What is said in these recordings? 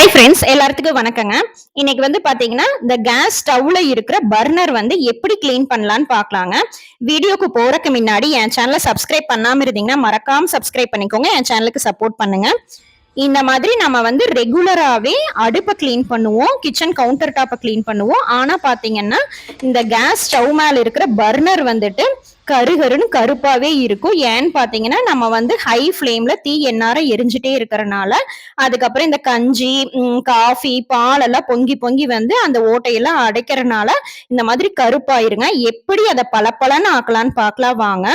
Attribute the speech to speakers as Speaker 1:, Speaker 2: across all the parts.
Speaker 1: Hi friends எல்லாத்துக்கும் வணக்கங்க. இன்னைக்கு வந்து பாத்தீங்கன்னா இந்த கேஸ் ஸ்டவ்ல இருக்கிற பர்னர் வந்து எப்படி கிளீன் பண்ணலாம்னு பாக்கலாங்க. வீடியோக்கு போறதுக்கு முன்னாடி என் சேனலை சப்ஸ்கிரைப் பண்ணாம இருந்தீங்கன்னா மறக்காம சப்ஸ்கிரைப் பண்ணிக்கோங்க. என் சேனலுக்கு சப்போர்ட் பண்ணுங்க. இந்த மாதிரி நம்ம வந்து ரெகுலராகவே அடுப்பை க்ளீன் பண்ணுவோம் கிச்சன் கவுண்டர் டாப்பை க்ளீன் பண்ணுவோம். ஆனால் பார்த்தீங்கன்னா இந்த கேஸ் ஸ்டவ் மேலே இருக்கிற பர்னர் வந்துட்டு கருகருன்னு கருப்பாகவே இருக்கும். ஏன்னு பார்த்தீங்கன்னா நம்ம வந்து ஹை ஃப்ளேமில் தீ எந்நேரம் எரிஞ்சிட்டே இருக்கிறனால அதுக்கப்புறம் இந்த கஞ்சி காஃபி பால் எல்லாம் பொங்கி பொங்கி வந்து அந்த ஓட்டையெல்லாம் அடைக்கிறனால இந்த மாதிரி கருப்பாயிருங்க. எப்படி அதை பளபளன்னு ஆக்கலான்னு பார்க்கலாம் வாங்க.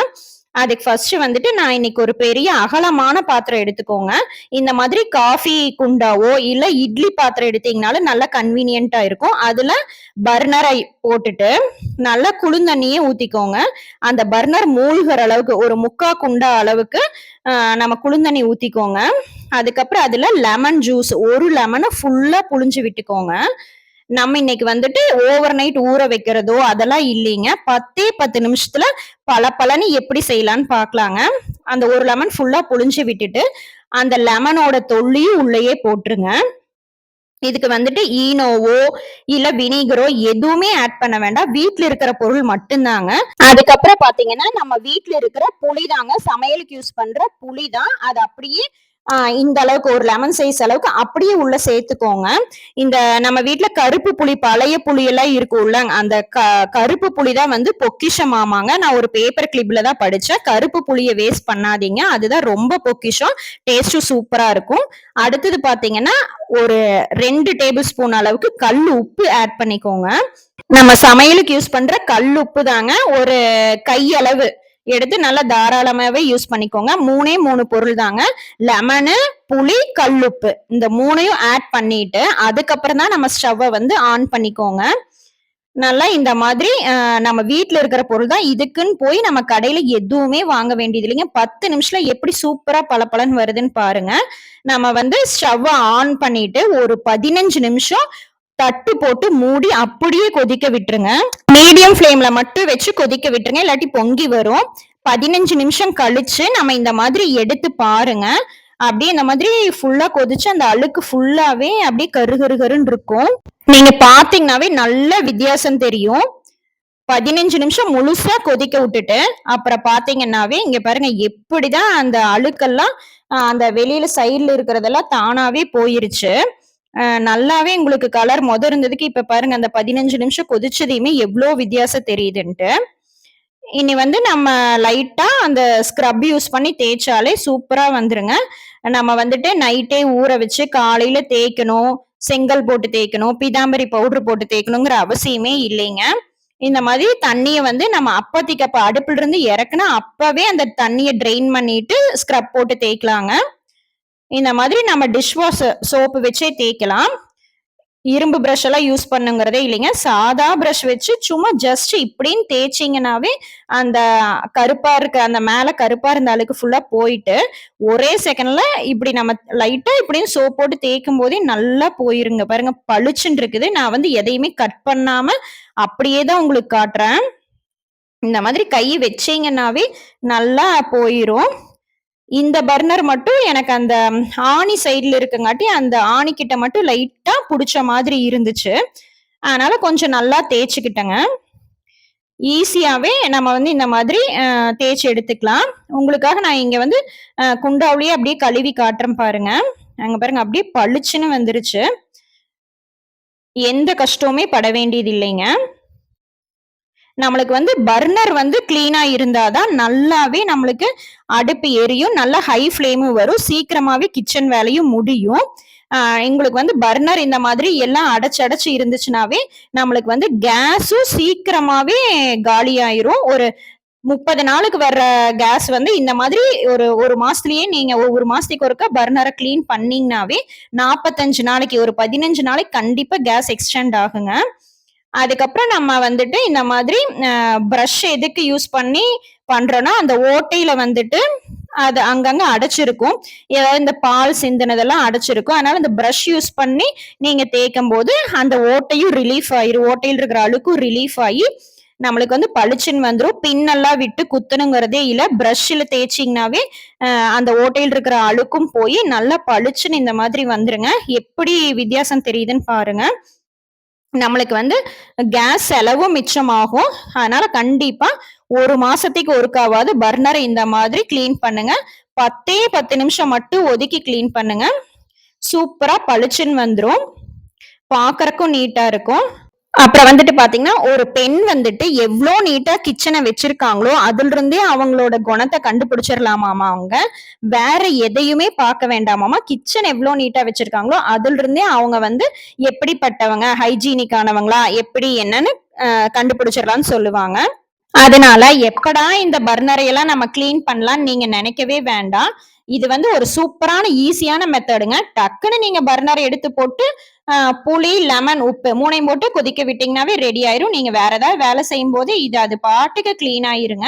Speaker 1: அதுக்கு ஃபர்ஸ்ட் வந்துட்டு நான் இன்னைக்கு ஒரு பெரிய அகலமான பாத்திரம் எடுத்துக்கோங்க. இந்த மாதிரி காஃபி குண்டாவோ இல்ல இட்லி பாத்திரம் எடுத்தீங்கனாலும் நல்லா கன்வீனியன்ட்டா இருக்கும். அதுல பர்னரை போட்டுட்டு நல்லா குளிர்ந்தண்ணியே ஊத்திக்கோங்க. அந்த பர்னர் மூழ்கிற அளவுக்கு ஒரு முக்கா குண்டா அளவுக்கு நம்ம குளிர்ந்தண்ணி ஊத்திக்கோங்க. அதுக்கப்புறம் அதுல லெமன் ஜூஸ் ஒரு லெமனை ஃபுல்லா புழிஞ்சு விட்டுக்கோங்க. நம்ம இன்னைக்கு வந்துட்டு ஓவர் நைட் ஊற வைக்கிறதோ அதெல்லாம் இல்லைங்க. பத்தே பத்து நிமிஷத்துல பல பலன்னு எப்படி செய்யலான்னு பாக்கலாங்க அந்த ஒரு லெமன் ஃபுல்லா புழிஞ்சு விட்டுட்டு அந்த லெமனோட தொல்லியும் உள்ளேயே போட்டுருங்க. இதுக்கு வந்துட்டு ஈனோவோ இல்ல வினிகரோ எதுவுமே ஆட் பண்ண வேண்டாம். வீட்டுல இருக்கிற பொருள் மட்டும்தாங்க. அதுக்கப்புறம் பாத்தீங்கன்னா நம்ம வீட்டுல இருக்கிற புளி தாங்க. சமையலுக்கு யூஸ் பண்ற புளி தான். அது அப்படியே இந்த அளவுக்கு ஒரு லெமன் சைஸ் அளவுக்கு அப்படியே உள்ள சேர்த்துக்கோங்க. இந்த நம்ம வீட்டுல கருப்பு புளி பழைய புளி எல்லாம் இருக்கும்ல அந்த க கருப்பு புளி தான் வந்து பொக்கிஷம் ஆமாங்க நான் ஒரு பேப்பர் கிளிப்ல தான் படிச்சேன். கருப்பு புளியை வேஸ்ட் பண்ணாதீங்க. அதுதான் ரொம்ப பொக்கிஷம். டேஸ்டும் சூப்பரா இருக்கும். அடுத்தது பாத்தீங்கன்னா ஒரு ரெண்டு டேபிள் ஸ்பூன் அளவுக்கு கல் உப்பு ஆட் பண்ணிக்கோங்க. நம்ம சமையலுக்கு யூஸ் பண்ற கல் உப்பு தாங்க. ஒரு கையளவு எடுத்து நல்லா தாராளமாவே யூஸ் பண்ணிக்கோங்க. மூணே மூணு பொருள் தாங்க. லெமனு புளி கல்லுப்பு. இந்த மூணையும் ஆட் பண்ணிட்டு அதுக்கப்புறம் தான் நம்ம ஸ்டவ்வை வந்து ஆன் பண்ணிக்கோங்க. நல்லா இந்த மாதிரி நம்ம வீட்டில் இருக்கிற பொருள் தான். இதுக்குன்னு போய் நம்ம கடையில் எதுவுமே வாங்க வேண்டியது இல்லைங்க. பத்து நிமிஷத்துல எப்படி சூப்பராக பல பலன் வருதுன்னு பாருங்க. நம்ம வந்து ஸ்டவ்வை ஆன் பண்ணிட்டு ஒரு பதினஞ்சு நிமிஷம் தட்டு போட்டு மூடி அப்படியே கொதிக்க விட்டுருங்க. மீடியம் ஃப்ளேம்ல மட்டும் வச்சு கொதிக்க விட்டுருங்க. இல்லாட்டி பொங்கி வரும். பதினஞ்சு நிமிஷம் கழிச்சு நம்ம இந்த மாதிரி எடுத்து பாருங்க. அப்படியே இந்த மாதிரி ஃபுல்லா கொதிச்சு அந்த அழுக்கு ஃபுல்லாவே அப்படியே கரு கரு கருன்னு இருக்கும். நீங்க பாத்தீங்கன்னாவே நல்ல வித்தியாசம் தெரியும். பதினஞ்சு நிமிஷம் முழுசா கொதிக்க விட்டுட்டு அப்புறம் பாத்தீங்கன்னாவே இங்க பாருங்க எப்படிதான் அந்த அழுக்கெல்லாம் அந்த வெளியில சைட்ல இருக்கிறதெல்லாம் தானாவே போயிருச்சு. நல்லாவே உங்களுக்கு கலர் முத இருந்ததுக்கு இப்ப பாருங்க அந்த பதினஞ்சு நிமிஷம் கொதிச்சதையுமே எவ்வளோ வித்தியாசம் தெரியுதுன்ட்டு. இனி வந்து நம்ம லைட்டா அந்த ஸ்க்ரப் யூஸ் பண்ணி தேய்ச்சாலே சூப்பரா வந்துருங்க. நம்ம வந்துட்டு நைட்டே ஊற வச்சு காலையில தேய்க்கணும் செங்கல் போட்டு தேய்க்கணும் பிதாம்பரி பவுடர் போட்டு தேய்க்கணுங்கிற அவசியமே இல்லைங்க. இந்த மாதிரி தண்ணியை வந்து நம்ம அப்பத்திக்கு அப்ப அடுப்புல இருந்து இறக்குனா அப்பவே அந்த தண்ணியை ட்ரெயின் பண்ணிட்டு ஸ்க்ரப் போட்டு தேய்க்கலாங்க. இந்த மாதிரி நம்ம டிஷ் வாஷ் சோப்பு வச்சே தேய்க்கலாம். இரும்பு ப்ரஷ் எல்லாம் யூஸ் பண்ணுங்கிறதே இல்லைங்க. சாதா ப்ரஷ் வச்சு சும்மா ஜஸ்ட் இப்படின்னு தேய்ச்சிங்கனாவே அந்த கருப்பா இருக்க அந்த மேல கருப்பா இருந்த அழுக்கு ஃபுல்லா போயிட்டு ஒரே செகண்ட்ல இப்படி நம்ம லைட்டா இப்படின்னு சோப் போட்டு தேய்க்கும் போதே நல்லா போயிருங்க. பாருங்க பளிச்சுன்னு இருக்குது. நான் வந்து எதையுமே கட் பண்ணாம அப்படியே தான் உங்களுக்கு காட்டுறேன். இந்த மாதிரி கை வச்சீங்கன்னாவே நல்லா போயிரும். இந்த பர்னர் மட்டும் எனக்கு அந்த ஆணி சைடில் இருக்கங்காட்டி அந்த ஆணி கிட்ட மட்டும் லைட்டாக பிடிச்ச மாதிரி இருந்துச்சு. அதனால கொஞ்சம் நல்லா தேய்ச்சிக்கிட்டேங்க. ஈஸியாகவே நம்ம வந்து இந்த மாதிரி தேய்ச்சி எடுத்துக்கலாம். உங்களுக்காக நான் இங்கே வந்து குண்டாவிலேயே அப்படியே கழுவி காட்டுறேன் பாருங்க. அங்கே பாருங்க அப்படியே பளிச்சுன்னு வந்துருச்சு. எந்த கஷ்டமுமே பட வேண்டியது இல்லைங்க. நம்மளுக்கு வந்து பர்னர் வந்து கிளீனா இருந்தாதான் நல்லாவே நம்மளுக்கு அடுப்பு எரியும் நல்லா ஹை ஃப்ளேமும் வரும். சீக்கிரமாகவே கிச்சன் வேலையும் முடியும். எங்களுக்கு வந்து பர்னர் இந்த மாதிரி எல்லாம் அடைச்சு அடைச்சு இருந்துச்சுனாவே நம்மளுக்கு வந்து கேஸும் சீக்கிரமாகவே காலியாயிரும். ஒரு முப்பது நாளுக்கு வர்ற கேஸ் வந்து இந்த மாதிரி ஒரு ஒரு மாசத்துலயே நீங்க ஒவ்வொரு மாசத்துக்கு ஒருக்கா பர்னரை கிளீன் பண்ணீங்கன்னாவே நாற்பத்தஞ்சு நாளைக்கு ஒரு பதினஞ்சு நாளைக்கு கண்டிப்பா கேஸ் எக்ஸ்டெண்ட் ஆகுங்க. அதுக்கப்புறம் நம்ம வந்துட்டு இந்த மாதிரி ப்ரஷ் எதுக்கு யூஸ் பண்ணி பண்றோம்னா அந்த ஓட்டையில வந்துட்டு அது அங்கங்க அடைச்சிருக்கும். ஏதாவது இந்த பால் சிந்தினதெல்லாம் அடைச்சிருக்கும். அதனால இந்த ப்ரஷ் யூஸ் பண்ணி நீங்க தேய்க்கும் போது அந்த ஓட்டையும் ரிலீஃப் ஆயிரும் ஓட்டையில் இருக்கிற அழுக்கும் ரிலீஃப் ஆகி நம்மளுக்கு வந்து பளிச்சுன்னு வந்துடும் பின்னெல்லாம் விட்டு குத்தணுங்கிறதே இல்லை. ப்ரஷ்ஷில் தேய்ச்சிங்கனாவே அந்த ஓட்டையில் இருக்கிற அழுக்கும் போய் நல்லா பளிச்சுன்னு இந்த மாதிரி வந்துருங்க. எப்படி வித்தியாசம் தெரியுதுன்னு பாருங்க. நம்மளுக்கு வந்து கேஸ் செலவும் மிச்சமாகும். அதனால கண்டிப்பா ஒரு மாசத்துக்கு ஒருக்காவது பர்னரை இந்த மாதிரி க்ளீன் பண்ணுங்க. பத்தே பத்து நிமிஷம் மட்டும் ஒதுக்கி க்ளீன் பண்ணுங்க. சூப்பரா பளிச்சுன்னு வந்துடும் பாக்குறக்கும் நீட்டா இருக்கும். அப்புறம் வந்துட்டு பாத்தீங்கன்னா ஒரு பெண் வந்துட்டு எவ்வளோ நீட்டா கிச்சனை வச்சிருக்காங்களோ அதுல இருந்தே அவங்களோட குணத்தை கண்டுபிடிச்சிடலாமாமா அவங்க. வேற எதையுமே பார்க்க வேண்டாமாமா. கிச்சன் எவ்வளோ நீட்டா வச்சிருக்காங்களோ அதுல இருந்தே அவங்க வந்து எப்படிப்பட்டவங்க ஹைஜீனிக்கானவங்களா எப்படி என்னன்னு கண்டுபிடிச்சிடலான்னு கண்டுபிடிச்சிடலாம்னு சொல்லுவாங்க. அதனால எப்படா இந்த பர்னரை எல்லாம் நம்ம க்ளீன் பண்ணலாம்னு நீங்க நினைக்கவே வேண்டாம். இது வந்து ஒரு சூப்பரான ஈஸியான மெத்தடுங்க டக்குன்னு நீங்க பர்னரை எடுத்து போட்டு புளி லெமன் உப்பு மூணையும் போட்டு கொதிக்க விட்டிங்கனாவே ரெடி ஆயிரும். நீங்க வேற ஏதாவது வேலை செய்யும் போது இது அது பாட்டுக்கு க்ளீன் ஆயிருங்க.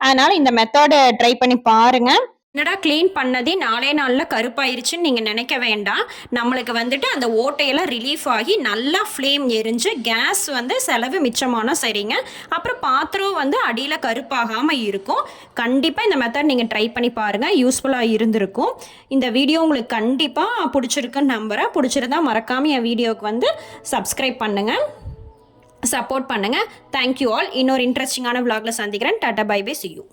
Speaker 1: அதனால இந்த மெத்தடை ட்ரை பண்ணி பாருங்க. என்னடா க்ளீன் பண்ணதே நாலே நாளில் கருப்பாயிருச்சுன்னு நீங்கள் நினைக்க வேண்டாம். நம்மளுக்கு வந்துட்டு அந்த ஓட்டையெல்லாம் ரிலீஃப் ஆகி நல்லா ஃப்ளேம் எரிஞ்சு கேஸ் வந்து செலவு மிச்சமான சரிங்க. அப்புறம் பாத்திரம் வந்து அடியில் கருப்பாகாமல் இருக்கும். கண்டிப்பாக இந்த மெத்தட் நீங்கள் ட்ரை பண்ணி பாருங்கள் யூஸ்ஃபுல்லாக இருந்திருக்கும். இந்த வீடியோ உங்களுக்கு கண்டிப்பாக பிடிச்சிருக்குன்னு நம்புகிறேன் பிடிச்சிருந்தா மறக்காமல் என் வீடியோவுக்கு வந்து சப்ஸ்கிரைப் பண்ணுங்கள் சப்போர்ட் பண்ணுங்கள் தேங்க்யூ ஆல் இன்னொரு இன்ட்ரெஸ்டிங்கான vlogல சந்திக்கிறேன். Tata bye bye see you